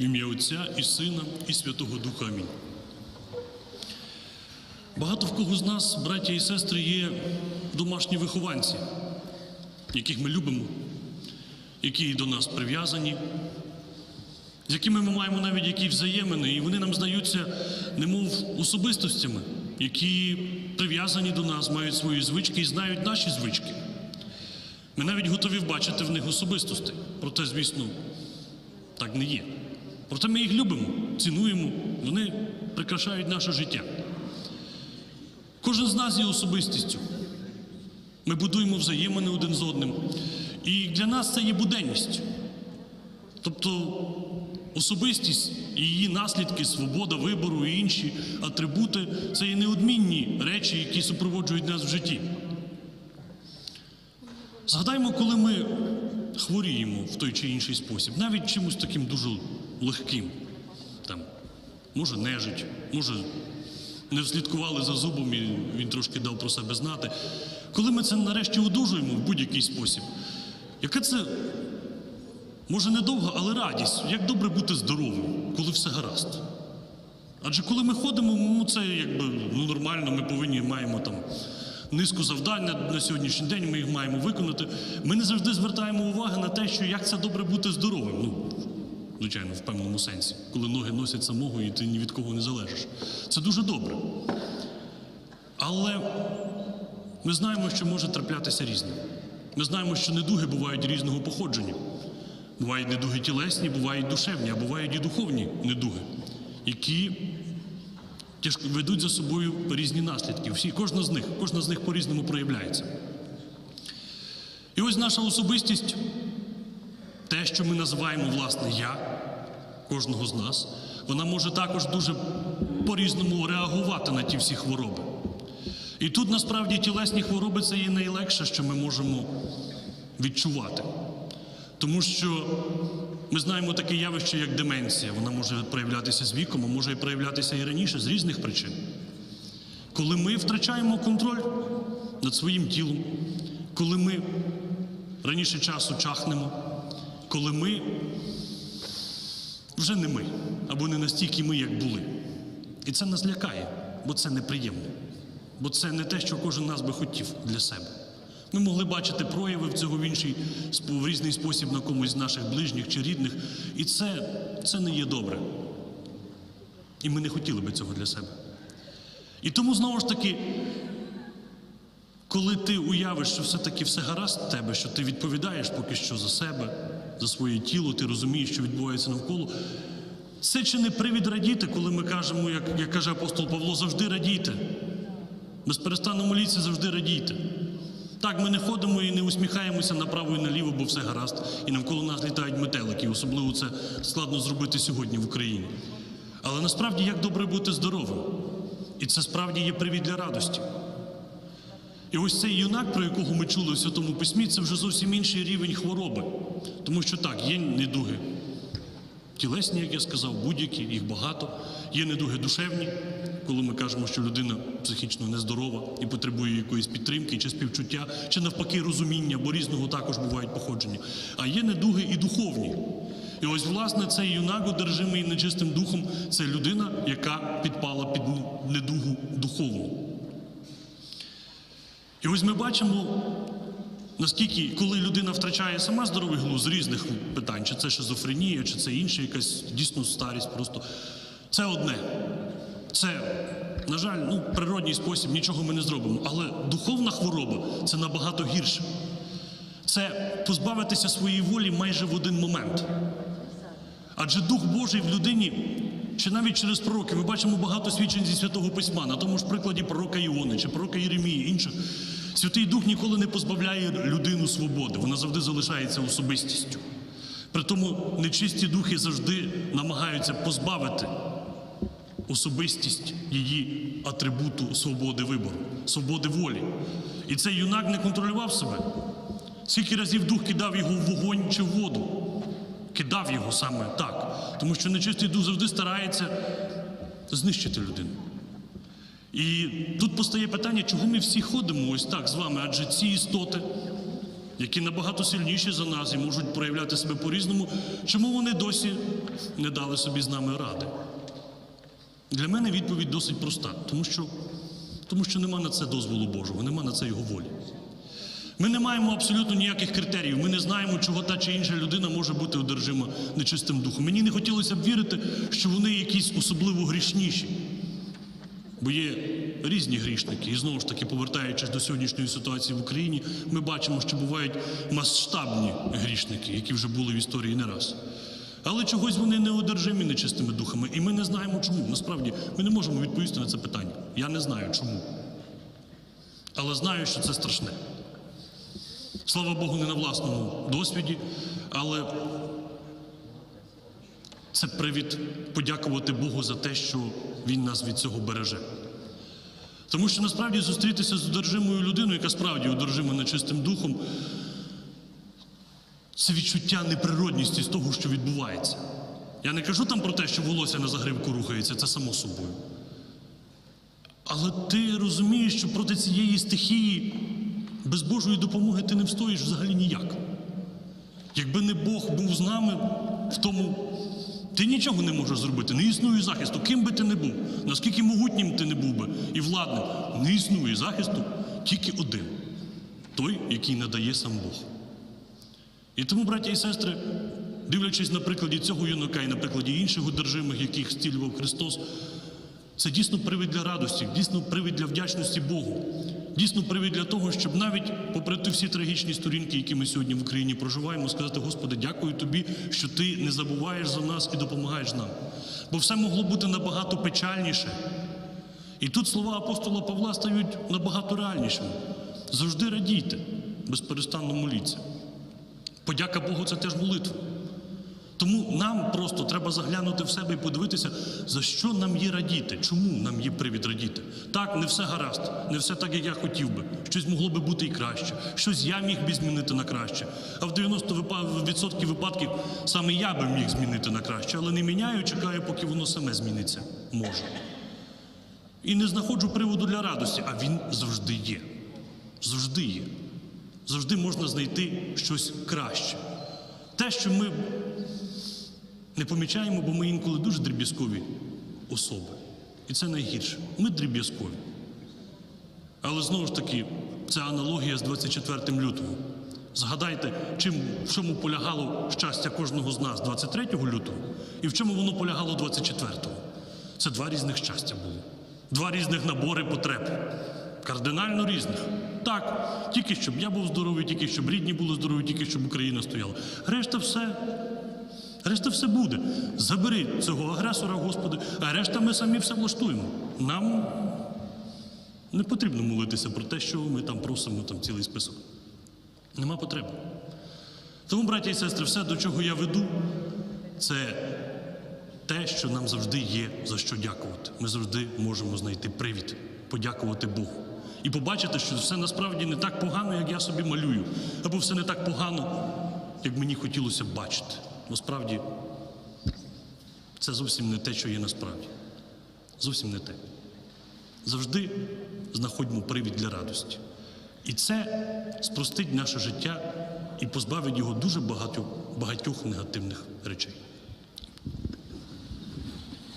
Ім'я Отця і Сина, і Святого Духа. Амінь. Багато в кого з нас, браття і сестри, є домашні вихованці, яких ми любимо, які до нас прив'язані, з якими ми маємо навіть які взаємини, і вони нам здаються, немов особистостями, які прив'язані до нас, мають свої звички і знають наші звички. Ми навіть готові вбачити в них особистостей. Проте, звісно, так не є. Проте ми їх любимо, цінуємо, вони прикрашають наше життя. Кожен з нас є особистістю. Ми будуємо взаємини один з одним. І для нас це є буденність. Тобто особистість і її наслідки, свобода вибору і інші атрибути це є неодмінні речі, які супроводжують нас в житті. Згадаймо, коли ми хворіємо в той чи інший спосіб, навіть чимось таким дуже легким. Там, може, нежить, може, не вслідкували за зубом і він трошки дав про себе знати. Коли ми це нарешті одужуємо в будь-який спосіб, яке це може недовго, але радість, як добре бути здоровим, коли все гаразд. Адже коли ми ходимо, ну це якби ну, нормально, ми повинні маємо там низку завдань на, на сьогоднішній день, ми їх маємо виконати. Ми не завжди звертаємо увагу на те, що як це добре бути здоровим. Ну, звичайно, в певному сенсі, коли ноги носять самого і ти ні від кого не залежиш. Це дуже добре. Але ми знаємо, що може траплятися різне. Ми знаємо, що недуги бувають різного походження. Бувають недуги тілесні, бувають душевні, а бувають і духовні недуги, які тяжко ведуть за собою різні наслідки. Всі, кожна з них, кожна з них по-різному проявляється. І ось наша особистість, те, що ми називаємо власне я, кожного з нас, вона може також дуже по-різному реагувати на ті всі хвороби. І тут насправді тілесні хвороби це є найлегше, що ми можемо відчувати. Тому що ми знаємо таке явище, як деменція. Вона може проявлятися з віком, а може і проявлятися і раніше з різних причин. Коли ми втрачаємо контроль над своїм тілом, коли ми раніше часу чахнемо, коли ми вже не ми, або не настільки ми, як були. І це нас лякає, бо це неприємно. Бо це не те, що кожен нас би хотів для себе. Ми могли бачити прояви в цього в інший в різний спосіб на комусь з наших ближніх чи рідних, і це, це не є добре. І ми не хотіли би цього для себе. І тому знову ж таки, коли ти уявиш, що все-таки все гаразд в тебе, що ти відповідаєш поки що за себе, за своє тіло, ти розумієш, що відбувається навколо. Це чи не привід радіти, коли ми кажемо, як, як каже апостол Павло, завжди радійте. Безперестанно моліться, завжди радійте. Так, ми не ходимо і не усміхаємося направо і наліво, бо все гаразд, і навколо нас літають метелики. Особливо це складно зробити сьогодні в Україні. Але насправді як добре бути здоровим. І це справді є привід для радості. І ось цей юнак, про якого ми чули в Святому Письмі, це вже зовсім інший рівень хвороби. Тому що так, є недуги. Тілесні, як я сказав, будь-які, їх багато. Є недуги душевні, коли ми кажемо, що людина психічно нездорова і потребує якоїсь підтримки, чи співчуття, чи навпаки розуміння, бо різного також бувають походження. А є недуги і духовні. І ось, власне, цей юнак, одержимий нечистим духом, це людина, яка підпала під недугу духовну. І ось ми бачимо, наскільки, коли людина втрачає сама здоровий глузд з різних питань, чи це шизофренія, чи це інша якась дійсно старість, просто це одне. Це, на жаль, ну, природній спосіб, нічого ми не зробимо. Але духовна хвороба це набагато гірше. Це позбавитися своєї волі майже в один момент. Адже Дух Божий в людині, чи навіть через пророки, ми бачимо багато свідчень зі святого письма, на тому ж прикладі пророка Іони чи пророка Єремії, інших. Святий Дух ніколи не позбавляє людину свободи, вона завжди залишається особистістю. Притому нечисті духи завжди намагаються позбавити особистість її атрибуту свободи вибору, свободи волі. І цей юнак не контролював себе. Скільки разів дух кидав його в вогонь чи в воду? Кидав його саме так. Тому що нечистий дух завжди старається знищити людину. І тут постає питання, чого ми всі ходимо ось так з вами, адже ці істоти які набагато сильніші за нас і можуть проявляти себе по-різному, чому вони досі не дали собі з нами ради? Для мене відповідь досить проста, тому що, тому що нема на це дозволу Божого, нема на це його волі. Ми не маємо абсолютно ніяких критеріїв. Ми не знаємо, чого та чи інша людина може бути одержима нечистим духом. Мені не хотілося б вірити, що вони якісь особливо грішніші. Бо є різні грішники, і знову ж таки, повертаючись до сьогоднішньої ситуації в Україні, ми бачимо, що бувають масштабні грішники, які вже були в історії не раз. Але чогось вони не одержимі нечистими духами, і ми не знаємо чому. Насправді ми не можемо відповісти на це питання. Я не знаю чому. Але знаю, що це страшне. Слава Богу, не на власному досвіді, але це привід подякувати Богу за те, що Він нас від цього береже. Тому що насправді зустрітися з одержимою людиною, яка справді одержима нечистим духом, це відчуття неприродності з того, що відбувається. Я не кажу там про те, що волосся на загривку рухається, це само собою. Але ти розумієш, що проти цієї стихії без Божої допомоги ти не встоїш взагалі ніяк. Якби не Бог був з нами в тому, ти нічого не можеш зробити, не існує захисту, ким би ти не був, наскільки могутнім ти не був би і владним, не існує захисту тільки один той, який надає сам Бог. І тому, браття і сестри, дивлячись на прикладі цього юнака і на прикладі інших одержимих, яких зцілював Христос, це дійсно привід для радості, дійсно привід для вдячності Богу, дійсно привід для того, щоб навіть попри ті всі трагічні сторінки, які ми сьогодні в Україні проживаємо, сказати, Господи, дякую тобі, що ти не забуваєш за нас і допомагаєш нам. Бо все могло бути набагато печальніше. І тут слова апостола Павла стають набагато реальнішими. Завжди радійте, безперестанно моліться. Подяка Богу це теж молитва. Тому нам просто треба заглянути в себе і подивитися, за що нам є радіти, чому нам є привід радіти. Так, не все гаразд, не все так, як я хотів би. Щось могло би бути і краще, щось я міг би змінити на краще. А в 90% випадків саме я би міг змінити на краще, але не міняю, чекаю, поки воно саме зміниться. Може. І не знаходжу приводу для радості, а він завжди є. Завжди є. Завжди можна знайти щось краще. Те, що ми не помічаємо, бо ми інколи дуже дріб'язкові особи. І це найгірше. Ми дріб'язкові. Але знову ж таки, це аналогія з 24 лютого. Згадайте, чим, в чому полягало щастя кожного з нас 23 лютого і в чому воно полягало 24-го. Це два різних щастя було. Два різних набори потреб. Кардинально різних. Так, тільки щоб я був здоровий, тільки щоб рідні були здорові, тільки щоб Україна стояла. Решта все. Решта все буде. Забери цього агресора, Господи, а решта ми самі все влаштуємо. Нам не потрібно молитися про те, що ми там просимо, там цілий список. Нема потреби. Тому, браті і сестри, все, до чого я веду, це те, що нам завжди є за що дякувати. Ми завжди можемо знайти привід, подякувати Богу. І побачити, що все насправді не так погано, як я собі малюю, або все не так погано, як мені хотілося б бачити. Насправді, це зовсім не те, що є насправді. Зовсім не те. Завжди знаходьмо привід для радості. І це спростить наше життя і позбавить його дуже багатьох, багатьох негативних речей.